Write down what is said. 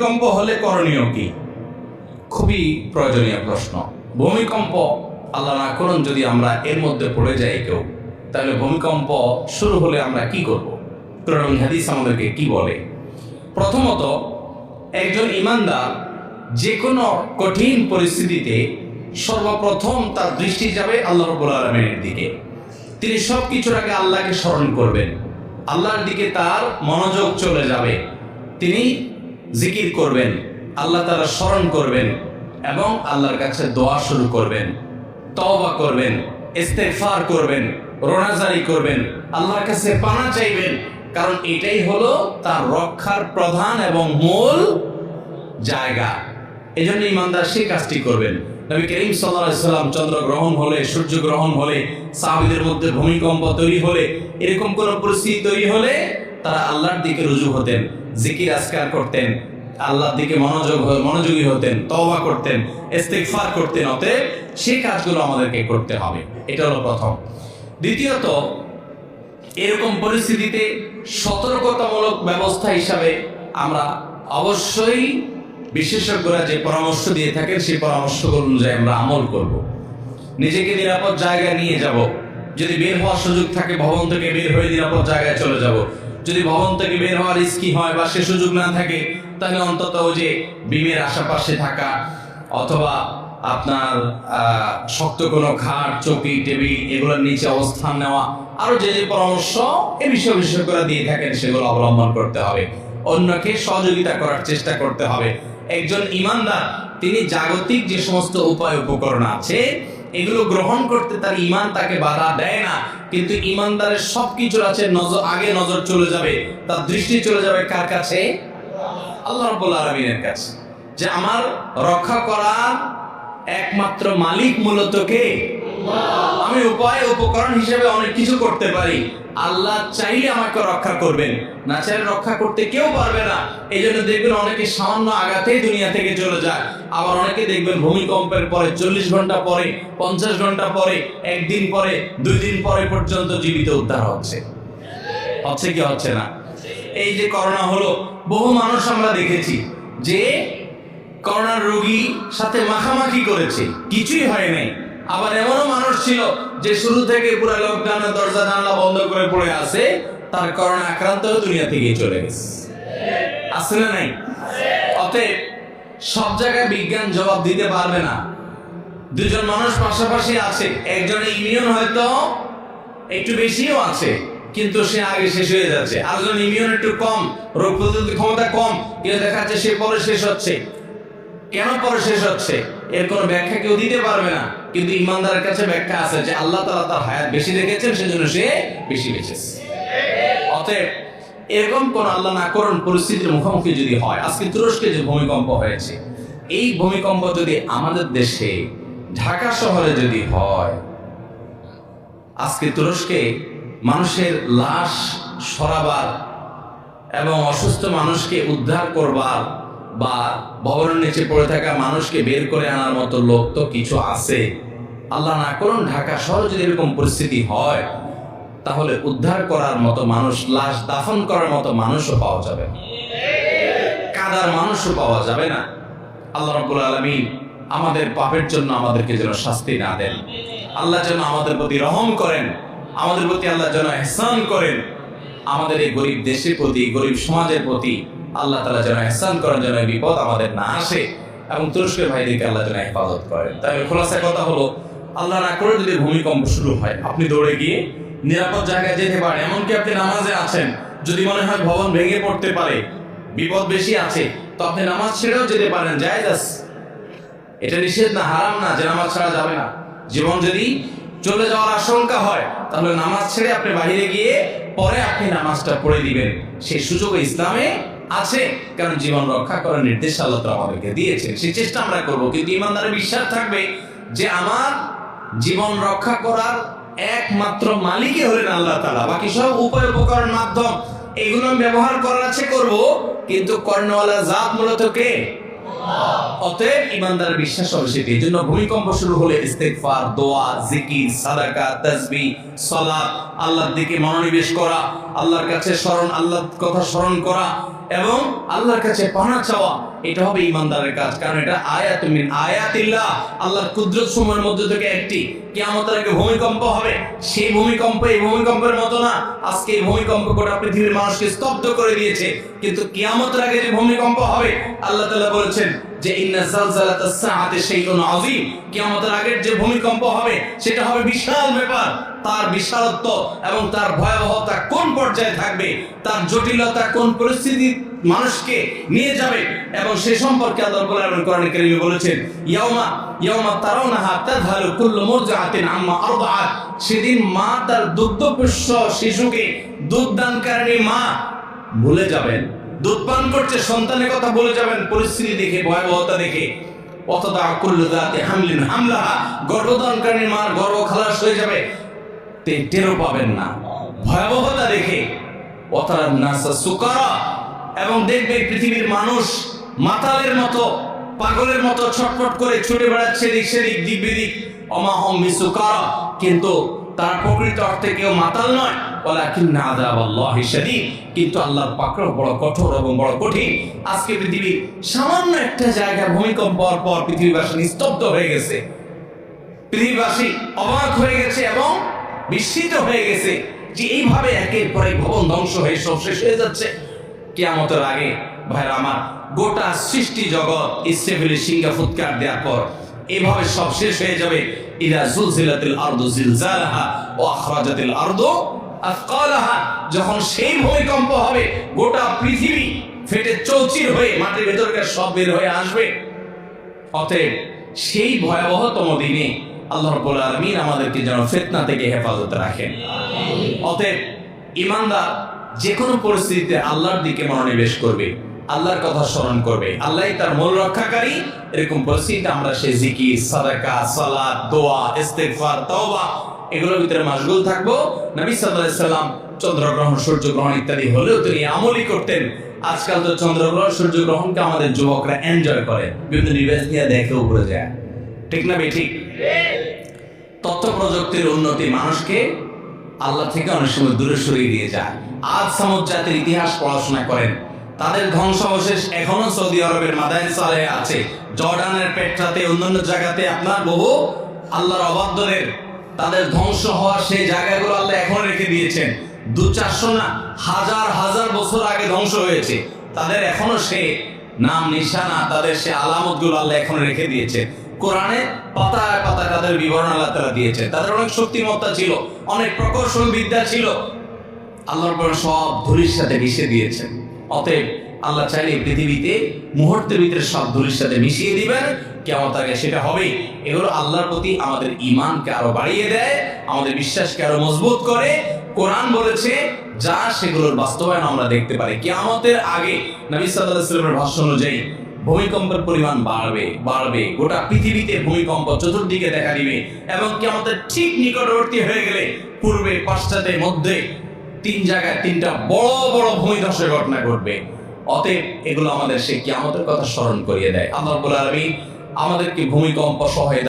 ভূমিকম্প হলে করণীয় কি? খুবই প্রয়োজনীয় প্রশ্ন। ভূমিকম্প, আল্লাহ না করুন, যদি আমরা এর মধ্যে পড়ে যাই কেউ, তাহলে ভূমিকম্প শুরু হলে আমরা কি করব? কোরআন হাদিস আমাদেরকে কি বলে? প্রথমত, একজন ইমানদার যে কোনো কঠিন পরিস্থিতিতে সর্বপ্রথম তার দৃষ্টি যাবে আল্লাহ রব্বুল আলমের দিকে। তিনি সব কিছুর আগে আল্লাহকে স্মরণ করবেন। আল্লাহর দিকে তার মনোযোগ চলে যাবে। তিনি জিকির করবেন, আল্লাহ তারা স্মরণ করবেন এবং আল্লাহর কাছে দোয়া শুরু করবেন, তওবা করবেন ইস্তেফার করবেন, রোনাজারি করবেন, আল্লাহর কাছে পানা চাইবেন। কারণ এটাই হলো তার রক্ষার প্রধান এবং মূল জায়গা। এই জন্য ইমানদার সেই কাজটি করবেন। নবী করিম সাল্লাম চন্দ্রগ্রহণ হলে, সূর্যগ্রহণ হলে, সাহাবিদের মধ্যে ভূমিকম্প তৈরি হলে, এরকম কোন পরিস্থিতি তৈরি হলে তারা আল্লাহর দিকে রুজু হতেন, জিকির আসকার করতেন। আল্লাহর দিকে মনোযোগ মনোযোগী হতেন, তওবা করতেন, ইস্তেগফার করতেন, অতএব সেই কাজগুলো আমাদেরকে করতে হবে। এটা হলো প্রথম। দ্বিতীয়ত, এরকম পরিস্থিতিতে সতর্কতামূলক ব্যবস্থা হিসাবে আমরা অবশ্যই বিশেষজ্ঞরা যে পরামর্শ দিয়ে থাকেন, সেই পরামর্শগুলো অনুযায়ী আমরা আমল করব। নিজেকে নিরাপদ জায়গায় নিয়ে যাব। যদি বের হওয়ার সুযোগ থাকে, ভবন থেকে বের হয়ে নিরাপদ জায়গায় চলে যাব। যদি ভবন থেকে বের হওয়ার রিস্কি হয় বা সে সুযোগ না থাকে, তাহলে অন্তত যে বিমের আশেপাশে থাকা অথবা আপনার শক্ত কোনো খাট, চৌকি, টেবিল এগুলোর নিচে অবস্থান নেওয়া, আরও যে যে পরামর্শ এ বিষয়ে বিশেষজ্ঞরা দিয়ে থাকেন, সেগুলো অবলম্বন করতে হবে। অন্যকে সহযোগিতা করার চেষ্টা করতে হবে। একজন ইমানদার, তিনি জাগতিক যে সমস্ত উপায়, উপকরণ আছে এগুলো গ্রহণ করতে তার ইমান তাকে বাধা দেয় না। কিন্তু ইমানদারের সবকিছুর আছে নজর, আগে নজর চলে যাবে। তার দৃষ্টি চলে যাবে কার কাছে? আল্লাহ রাব্বুল আলামিনের কাছে। যে আমার রক্ষা করার একমাত্র মালিক মূলত কে? আমি উপায়, উপকরণ হিসেবে অনেক কিছু করতে পারি। আল্লাহ চাইলে আমাকে রক্ষা করবেন। না চাইলে রক্ষা করতে কেউ পারবে না। এই জন্য দেখবেন অনেকে সামান্য আঘাতেই দুনিয়া থেকে চলে যায়। আবার অনেকে দেখবেন ভূমিকম্পের পরে চল্লিশ ঘণ্টা পরে, পঞ্চাশ ঘণ্টা পরে, একদিন পরে, দুই দিন পরে পর্যন্ত জীবিত উদ্ধার হচ্ছে। হচ্ছে কি হচ্ছে না? এই যে করোনা হলো, বহু মানুষ আমরা দেখেছি যে করোনার রোগী সাথে মাখামাখি করেছে। কিছুই হয় নাই। আবার এমনও মানুষ ছিল যে শুরু থেকে পুরো লকডাউনের দরজা জানলা বন্ধ করে পড়ে আছে, তার করোনা আক্রান্ত দুনিয়া থেকে চলে গেছে। আছে না নাই? অতএব সব জায়গায় বিজ্ঞান জবাব দিতে পারবে না। দুজন মানুষ পাশাপাশি আছে একজনের ইমিউন হয়তো একটু বেশিও আছে, কিন্তু সে আগে শেষ হয়ে যাচ্ছে। আরেকজন ইমিউন একটু কম, রোগ প্রতিরোধ ক্ষমতা কম, কিন্তু দেখা যাচ্ছে সে পরে শেষ হচ্ছে। কেন পরে শেষ হচ্ছে? এর কোনো ব্যাখ্যা কেউ দিতে পারবে না। কিন্তু ইমানদারের কাছে ব্যাখ্যা আছে যে আল্লাহ তাআলা তার হায়াত বেশি রেখেছেন, সেজন্য সে বেশি বেঁচেছে। অতএব এরকম কোন আল্লাহ না করুন, পরিস্থিতির মুখোমুখি যদি হয়, আজকে তুরস্কে যে ভূমিকম্প হয়েছে, এই ভূমিকম্প যদি আমাদের দেশে, ঢাকা শহরে যদি হয়, আজকে তুরস্কে মানুষের লাশ সরাবার এবং অসুস্থ মানুষকে উদ্ধার করবার বা ভবনের নিচে পড়ে থাকা মানুষকে বের করে আনার মতো লোক তো কিছু আছে। আল্লাহ না করুন ঢাকা শহরে যদি এরকম পরিস্থিতি হয়, তাহলে উদ্ধার করার মতো মানুষ, লাশ দাফন করার মতো মানুষও পাওয়া যাবে কাদার মানুষও পাওয়া যাবে না। আল্লাহ রাব্বুল আলামিন আমাদের পাপের জন্য আমাদেরকে যেন শাস্তি না দেন। আল্লাহ যেন আমাদের প্রতি রহম করেন, আমাদের প্রতি আল্লাহ যেন এহসান করেন। আমাদের এই গরিব দেশের প্রতি, গরিব সমাজের প্রতি আল্লাহ তালা যেন এহসান করেন, যেন বিপদ আমাদের না আসে এবং তুরস্কের ভাইদেরকে আল্লাহ যেন হেফাজত করেন। তাই খোলাসা কথা হলো আল্লাহ না করে যদি ভূমিকম্প শুরু হয়, আপনি দৌড়ে গিয়ে নিরাপদ জায়গায় যেতে পারেন, এমনকি আপনি নামাজে আছেন, যদি মনে হয় ভবন ভেঙে পড়তে পারে, বিপদ বেশি আছে, তো আপনি নামাজ ছেড়েও যেতে পারেন আছে। এটা নিষেধ না, হারাম না, যে নামাজ ছাড়া যাবে না। জীবন যদি চলে যাওয়ার আশঙ্কা হয়, তাহলে নামাজ ছেড়ে আপনি বাইরে গিয়ে পরে আপনি নামাজটা পড়ে দিবেন। সেই সুযোগ ইসলামে আছে, কারণ জীবন রক্ষা করার নির্দেশ আল্লাহ তাআলা আমাদেরকে দিয়েছেন। সেই চেষ্টা আমরা করব, কিন্তু ইমানদারের বিশ্বাস থাকবে যে আমার জীবন রক্ষা করার একমাত্র মালিকই হলেন আল্লাহ তালা বাকি সব উপায় উপকরণ মাধ্যম, এগুলো আমি ব্যবহার করার আছে, করব, কিন্তু কর্ণওয়ালা জাত মূলত কে? অতএব ইমানদার বিশ্বাস হবে সেটি। জন্য ভূমিকম্প শুরু হলে ইস্তেগফার, দোয়া, জিকির, সাদাকা, তাসবিহ, সালাত, আল্লাহর দিকে মনোনিবেশ করা, আল্লাহর কাছে স্মরণ, আল্লাহর কথা স্মরণ করা এবং আল্লাহর কাছে পানা চাওয়া, এটা হবে ইমানদারের কাজ। কারণ এটা আয়াত মিন। আয়াতিল্লাহ, আল্লাহর কুদরত সময়ের মধ্যে থেকে একটি। কিয়ামতের আগে ভূমিকম্প হবে। সেই ভূমিকম্প এই ভূমিকম্পের মতো না। আজকে এই ভূমিকম্প গোটা পৃথিবীর মানুষকে স্তব্ধ করে দিয়েছে। কিন্তু কিয়ামতের আগে যে ভূমিকম্প হবে, আল্লাহ তাআলা বলেছেন যে ইন্না আগের যে ভূমিকম্প হবে, সেটা হবে বিশাল ব্যাপার। তার বিশালত্ব এবং তার ভয়াবহতা কোন পর্যায়ে থাকবে, তার জটিলতা কোন পরিস্থিতি মানুষকে নিয়ে যাবে, এবং সে সম্পর্কে বলেছেন আম্মা সেদিন মা তার দুগ্ধপোষ্য শিশুকে দুধ দানকারিণী মা ভুলে যাবেন। দুধ পান করছে, সন্তানের কথা বলে যাবেন, পরিস্থিতি দেখে, ভয়াবহতা দেখে। অতদা কুল্লু দাতে হামলিন হামলাহা গর্ভধানকারী মার গর্ভ খালাস হয়ে যাবে টেরও পাবেন না। ভয়াবহতা দেখে। অতারা নাসা সুকারা, এবং দেখবে পৃথিবীর মানুষ মাতালের মতো, পাগলের মতো ছটফট করে ছুটে বেড়াচ্ছে দিক সেদিক, দিক বিদিক। অমাহম বিসুকারা কিন্তু তার প্রকৃত অর্থে কেউ মাতাল নয়। আদাব আল্লাহ শাদীদ। কিন্তু আল্লাহর পাকড় বড় কঠোর এবং বড় কঠিন। আজকে পৃথিবীর সামান্য একটা জায়গায় ভূমিকম্প পর পৃথিবীবাসী নিস্তব্ধ হয়ে গেছে। পৃথিবীবাসী অবাক হয়ে গেছে এবং বিস্মিত হয়ে গেছে যে এইভাবে একের পর এক ভবন ধ্বংস হয়ে সব শেষ হয়ে যাচ্ছে। কেয়ামতের আগে ভাইরা আমার, গোটা সৃষ্টি জগৎ ইসরাফিলি সিংহা ফুৎকার দেওয়ার পর এভাবে সব শেষ হয়ে যাবে। ইদা জুলজিলাতিল আরদু জিলজালাহা ওয়া আখরাজাতিল যখন সেই ভূমিকম্প হবে, গোটা পৃথিবী ফেটে চৌচির হয়ে মাটির ভেতরকার সব বের হয়ে আসবে। অতএব সেই ভয়াবহতম দিনে আল্লাহ রাব্বুল আলামিন আমাদেরকে যেন ফিতনা থেকে হেফাজতে রাখেন। অতএব ইমানদার যে কোনো পরিস্থিতিতে আল্লাহর দিকে মনোনিবেশ করবে, আল্লাহর কথা স্মরণ করবে, আল্লাহই তার মূল রক্ষাকারী। এরকম পরিস্থিতিতে আমরা সেই জিকির, সাদাকা, সালাত, দোয়া, ইস্তেগফার, তওবা এগুলোর ভিতরে মাশগুল থাকব। নবী সাল্লাম চন্দ্রগ্রহণ, সূর্যগ্রহণ ইত্যাদি হলেও তিনি আমলই করতেন। আজকাল তো চন্দ্রগ্রহণ, সূর্যগ্রহণকে আমাদের যুবকরা এনজয় করে। বিভিন্ন ডিভাইস নিয়ে দেখে উপরে যায়। ঠিক না ঠিক তথ্য প্রযুক্তির উন্নতি মানুষকে আল্লাহ থেকে অনেক সময় দূরে সরিয়ে দিয়ে যায়। আজ সামুদ জাতির ইতিহাস পড়াশোনা করেন। তাদের ধ্বংসাবশেষ এখনও সৌদি আরবের মাদাইন সালে আছে। জর্ডানের পেট্রাতে, অন্যান্য জায়গাতে আপনার বহু আল্লাহর অবাধ্যদের তাদের ধ্বংস হওয়ার সেই জায়গাগুলো আল্লাহ এখন রেখে দিয়েছেন। দু চারশো না, হাজার হাজার বছর আগে ধ্বংস হয়েছে। তাদের এখনও সে নাম, নিশানা, তাদের সে আলামত আলামতগুলো আল্লাহ এখন রেখে দিয়েছে। কোরআনে পাতায় পাতায় তাদের বিবরণ আল্লাহ তারা দিয়েছে। তাদের অনেক শক্তিমত্তা ছিল, অনেক প্রকৌশল বিদ্যা ছিল। আল্লাহর সব ধুলির সাথে মিশে দিয়েছেন অতএব আল্লাহ চাইলে পৃথিবীতে মুহূর্তের ভিতরে সব ধুলির সাথে মিশিয়ে দিবেন। কেমন আগে সেটা হবে? এগুলো আল্লাহর প্রতি আমাদের ইমানকে আরও বাড়িয়ে দেয়, আমাদের বিশ্বাসকে আরও মজবুত করে। কোরআন বলেছে, যা সেগুলোর বাস্তবায়ন আমরা দেখতে পারি। কিয়ামতের আগে নবী আলাইহি ভাষ্য অনুযায়ী ভূমিকম্পের পরিমাণ বাড়বে বাড়বে। গোটা পৃথিবীতে ভূমিকম্প চতুর্দিকে দেখা দিবে এবং কি আমাদের ঠিক নিকটবর্তী হয়ে গেলে পূর্বে পাশ্চাত্যের মধ্যে তিন জায়গায় তিনটা বড় বড় ভূমিধসের ঘটনা ঘটবে। অতএব এগুলো আমাদের সে কিয়ামতের কথা স্মরণ করিয়ে দেয়। আল্লাহ আমাদেরকে ভূমিকম্প সহায়তা